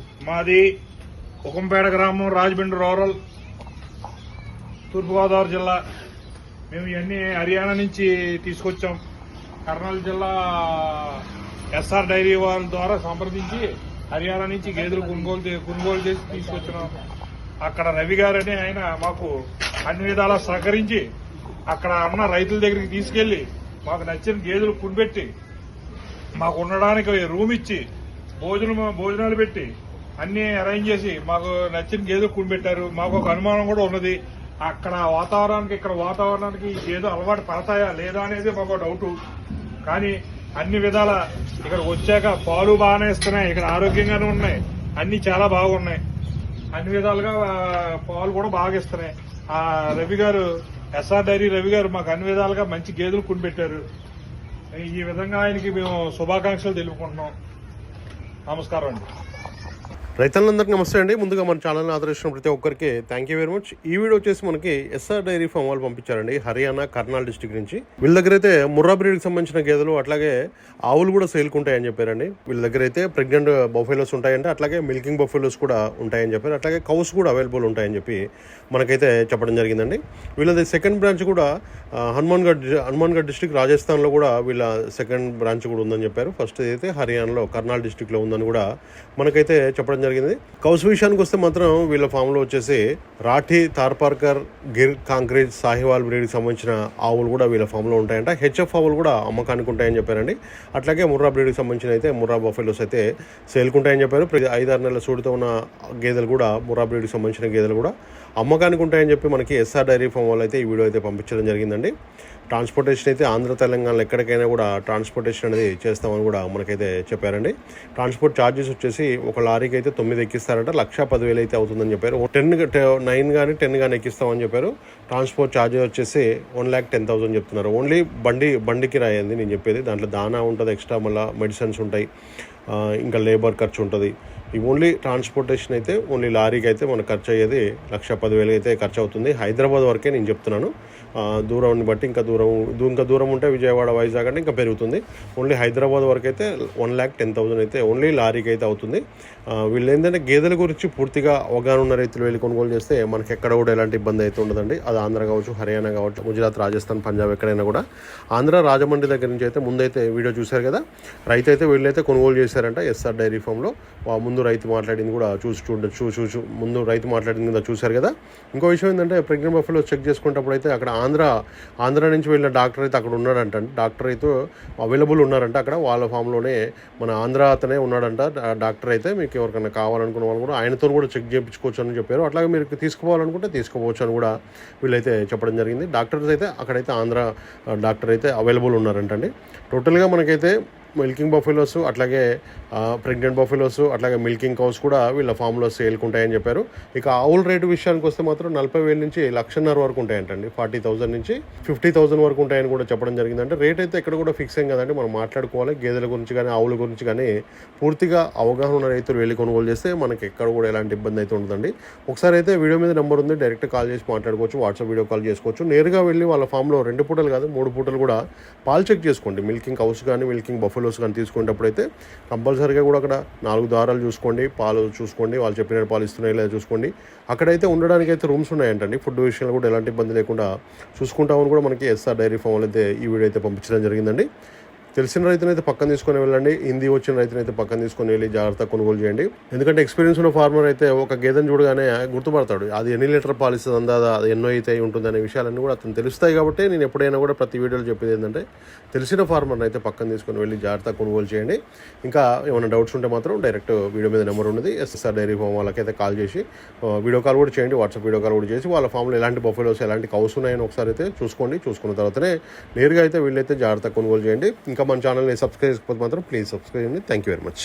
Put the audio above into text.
మాది. కుకంపేట గ్రామం రాజమండ్రి రూరల్ తూర్పుగోదావరి జిల్లా. మేము ఇవన్నీ హర్యానా నుంచి తీసుకొచ్చాం. కర్నూలు జిల్లా ఎస్ఆర్ డైరీ వాళ్ళ ద్వారా సంప్రదించి హర్యానా నుంచి గేదెలు కొనుగోలు చే- కొనుగోలు చేసి తీసుకొచ్చినాం. అక్కడ రవి గారని ఆయన మాకు అన్ని విధాలా సహకరించి అక్కడ ఉన్న రైతుల దగ్గరికి తీసుకెళ్ళి మాకు నచ్చిన గేదెలు కొనిపెట్టి మాకు ఉండడానికి రూమ్ ఇచ్చి భోజనం భోజనాలు పెట్టి అన్ని అరేంజ్ చేసి మాకు నచ్చిన గేదెలు కొనిపెట్టారు మాకు ఒక అనుమానం కూడా ఉన్నది. అక్కడ వాతావరణానికి ఇక్కడ వాతావరణానికి ఈ అలవాటు పడతాయా లేదా అనేది మాకు డౌట్ కానీ అన్ని విధాల ఇక్కడ వచ్చాక పాలు బాగానే ఇస్తున్నాయి. ఇక్కడ ఆరోగ్యంగానే ఉన్నాయి. అన్ని చాలా బాగున్నాయి. అన్ని విధాలుగా పాలు కూడా బాగా ఇస్తున్నాయి. ఆ రవి గారు ఎస్ఆర్ డైరీ రవి గారు మాకు అన్ని విధాలుగా మంచి గేదెలు కొనిపెట్టారు ఈ విధంగా ఆయనకి మేము శుభాకాంక్షలు తెలుపుకుంటున్నాం. నమస్కారం అండి రైతులందరికీ నమస్తే అండి. ముందుగా మన ఛానల్ని ఆదరించిన ప్రతి ఒక్కరికి థ్యాంక్ యూ వెరీ మచ్ ఈ వీడియో వచ్చేసి మనకి ఎస్ఆర్ డైరీ ఫామ్ వాళ్ళు పంపించారండి హర్యానా కర్నాల్ డిస్టిక్ నుంచి. వీళ్ళ దగ్గర అయితే ముర్రా బ్రీడ్కి సంబంధించిన గేదెలు అట్లాగే ఆవులు కూడా సేల్కుంటాయని చెప్పారండి. వీళ్ళ దగ్గర అయితే ప్రెగ్నెంట్ బఫెలోస్ ఉంటాయంటే అట్లాగే మిల్కింగ్ బఫెలోస్ కూడా ఉంటాయని చెప్పారు. అట్లాగే కౌస్ కూడా అవైలబుల్ ఉంటాయని చెప్పి మనకైతే చెప్పడం జరిగిందండి. వీళ్ళది సెకండ్ బ్రాంచ్ కూడా హనుమాన్గఢ్ హనుమాన్గఢ్ డిస్టిక్ రాజస్థాన్లో కూడా వీళ్ళ సెకండ్ బ్రాంచ్ కూడా ఉందని చెప్పారు. ఫస్ట్ అయితే హర్యానాలో కర్నాల్ డిస్టిక్లో ఉందని కూడా మనకైతే చెప్పడం జరిగింది జరిగింది. కౌస్ విషయానికి వస్తే మాత్రం వీళ్ళ ఫామ్లో వచ్చేసి రాఠీ తార్పార్కర్ గిర్ కాంక్రీట్ సాహివాల్ బ్రీడ్కి సంబంధించిన ఆవులు కూడా వీళ్ళ ఫామ్లో ఉంటాయంట. హెచ్ఎఫ్ ఆవులు కూడా అమ్మకానికి ఉంటాయని చెప్పారండి. అట్లాగే ముర్రా బ్రీడ్కి సంబంధించిన అయితే ముర్రా బఫెలోస్ అయితే సేల్కుంటాయని చెప్పారు. ప్రతి ఐదారు నెలల సూడితో ఉన్న గేదెలు కూడా ముర్రా బ్రీడ్కి సంబంధించిన గేదెలు కూడా అమ్మకానికి ఉంటాయని చెప్పి మనకి ఎస్ఆర్ డైరీ ఫామ్ వాళ్ళు అయితే ఈ వీడియో అయితే పంపించడం జరిగిందండి. ట్రాన్స్పోర్టేషన్ అయితే ఆంధ్ర తెలంగాణలో ఎక్కడికైనా కూడా ట్రాన్స్పోర్టేషన్ అనేది చేస్తామని కూడా మనకైతే చెప్పారండి. ట్రాన్స్పోర్ట్ ఛార్జెస్ వచ్చేసి ఒక లారీకి అయితే తొమ్మిది ఎక్కిస్తారంట. లక్ష పదివేలు అయితే అవుతుందని చెప్పారు. టెన్ నైన్ కానీ టెన్ కానీ ఎక్కిస్తామని చెప్పారు. ట్రాన్స్పోర్ట్ ఛార్జెస్ వచ్చేసి వన్ ల్యాక్ టెన్ థౌసండ్ చెప్తున్నారు. ఓన్లీ బండి బండికి రాయింది నేను చెప్పేది. దాంట్లో దానా ఉంటుంది ఎక్స్ట్రా మళ్ళీ మెడిసిన్స్ ఉంటాయి ఇంకా లేబర్ ఖర్చు ఉంటుంది. ఈ ఓన్లీ ట్రాన్స్పోర్టేషన్ అయితే ఓన్లీ లారీకి అయితే మనకు ఖర్చు అయ్యేది లక్ష పదివేలు అయితే ఖర్చు అవుతుంది హైదరాబాద్ వరకే నేను చెప్తున్నాను. దూరాన్ని బట్టి ఇంకా దూరం ఇంకా దూరం ఉంటే విజయవాడ వైజాగ్ అంటే ఇంకా పెరుగుతుంది. ఓన్లీ హైదరాబాద్ వరకు అయితే వన్ ల్యాక్ టెన్ థౌసండ్ అయితే ఓన్లీ లారీకి అయితే అవుతుంది. వీళ్ళు ఏంటంటే గేదెల గురించి పూర్తిగా అవగాహన ఉన్న రైతులు వెళ్ళి కొనుగోలు చేస్తే మనకి ఎక్కడ కూడా ఎలాంటి ఇబ్బంది అయితే ఉండదండి. అది ఆంధ్ర కావచ్చు హర్యానా కావచ్చు గుజరాత్ రాజస్థాన్ పంజాబ్ ఎక్కడైనా కూడా. ఆంధ్ర రాజమండ్రి దగ్గర నుంచి అయితే ముందైతే వీడియో చూశారు కదా రైతు అయితే వీళ్ళైతే కొనుగోలు చేశారంట ఎస్ఆర్ డైరీ ఫామ్లో. ముందు రైతు మాట్లాడింది కూడా చూసి చూడ చూ చూ ముందు రైతు మాట్లాడింది కదా చూశారు కదా. ఇంకో విషయం ఏంటంటే ప్రెగ్నెంట్ బఫెలో చెక్ చేసుకునేటప్పుడు అయితే అక్కడ ఆంధ్ర ఆంధ్ర నుంచి వెళ్ళిన డాక్టర్ అయితే అక్కడ ఉన్నాడంట. డాక్టర్ అయితే అవైలబుల్ ఉన్నారంట అక్కడ. వాళ్ళ ఫామ్లోనే మన ఆంధ్ర అతనే ఉన్నాడంట. డాక్టర్ అయితే మీకు ఎవరికైనా కావాలనుకున్న వాళ్ళు కూడా ఆయనతో కూడా చెక్ చేయించుకోవచ్చు అని చెప్పారు. అట్లాగే మీరు తీసుకోవాలనుకుంటే తీసుకోవచ్చు అని కూడా వీళ్ళైతే చెప్పడం జరిగింది. డాక్టర్స్ అయితే అక్కడైతే ఆంధ్ర డాక్టర్ అయితే అవైలబుల్ ఉన్నారంటండి. టోటల్గా మనకైతే మిల్కింగ్ బఫెలోస్ అట్లాగే ప్రెగ్నెంట్ బఫెలోస్ అట్లాగే మిల్కింగ్ కౌస్ కూడా వీళ్ళ ఫామ్లో సేల్కి ఉంటాయని చెప్పారు. ఇక ఆవుల రేటు విషయానికి వస్తే మాత్రం నలభై వేల నుంచి లక్షన్నర వరకు ఉంటాయంటండి. ఫార్టీ థౌసండ్ నుంచి ఫిఫ్టీ థౌసండ్ వరకు ఉంటాయని కూడా చెప్పడం జరిగిందంటే రేట్ అయితే ఎక్కడ కూడా ఫిక్స్ అయింది కదండి. మనం మాట్లాడుకోవాలి. గేదెల గురించి కానీ ఆవుల గురించి కానీ పూర్తిగా అవగాహన ఉన్న రైతులు వెళ్ళి కొనుగోలు చేస్తే మనకి ఎక్కడ కూడా ఎలాంటి ఇబ్బంది అయితే ఉండదండి. ఒకసారి అయితే వీడియో మీద నెంబర్ ఉంది డైరెక్ట్ కాల్ చేసి మాట్లాడుకోవచ్చు వాట్సాప్ వీడియో కాల్ చేసుకోవచ్చు. నేరుగా వెళ్ళి వాళ్ళ ఫామ్లో రెండు పూటలు కాదు మూడు పూటలు కూడా పాలు చెక్ చేసుకోండి. మిల్కింగ్ కౌస్ కానీ మిల్కింగ్ బఫెలోస్ కానీ తీసుకునేటప్పుడు అయితే కంపల్సరీగా కూడా అక్కడ నాలుగు దారాలు చూసుకోండి పాలు చూసుకోండి వాళ్ళు చెప్పిన పాలు ఇస్తున్నాయి లేదా చూసుకోండి. అక్కడైతే ఉండడానికి అయితే రూమ్స్ ఉన్నాయంటండి. ఫుడ్ విషయంలో కూడా ఎలాంటి ఇబ్బంది లేకుండా చూసుకుంటామని కూడా మనకి ఎస్ఆర్ డైరీ ఫామ్ అయితే ఈ వీడియో అయితే పంపించడం జరిగిందండి. తెలిసిన రైతునైతే పక్కన తీసుకొని వెళ్ళండి. హిందీ వచ్చిన రైతునైతే పక్కన తీసుకొని వెళ్ళి జాగ్రత్త కొనుగోలు చేయండి. ఎందుకంటే ఎక్స్పీరియన్స్ ఉన్న ఫార్మర్ అయితే ఒక గేదెను చూడగానే గుర్తుపడతాడు. అది ఎన్ని లీటర్ పాలిస్తుంది అందాదా అది ఎన్నో అయితే అయి ఉంటుంది అనే విషయాలన్నీ కూడా అతను తెలుస్తాయి కాబట్టి నేను ఎప్పుడైనా కూడా ప్రతి వీడియోలో చెప్పేది ఏంటంటే తెలిసిన ఫార్మర్ని అయితే పక్కన తీసుకొని వెళ్ళి జాగ్రత్త కొనుగోలు చేయండి. ఇంకా ఏమైనా డౌట్స్ ఉంటే మాత్రం డైరెక్ట్ వీడియో మీద నెంబర్ ఉన్నది. ఎస్ఎస్ఆర్ డైరీ ఫామ్ వాళ్ళకైతే కాల్ చేసి వీడియో కాల్ కూడా చేయండి వాట్సాప్ వీడియో కాల్ కూడా చేసి వాళ్ళ ఫామ్లో ఎలాంటి బఫెలోస్ ఎలాంటి కౌస్ ఉన్నాయని ఒకసారి అయితే చూసుకోండి. చూసుకున్న తర్వాతనే నేరుగా అయితే వీళ్ళైతే జాగ్రత్త కొనుగోలు చేయండి. ఇంకా ఇంకా మన ఛానల్ని సబ్స్క్రైబ్ చేసుకోకపోతే మాత్రం ప్లీజ్ సబ్స్క్రైబ్ చేయండి థ్యాంక్ యూ వెరీ మచ్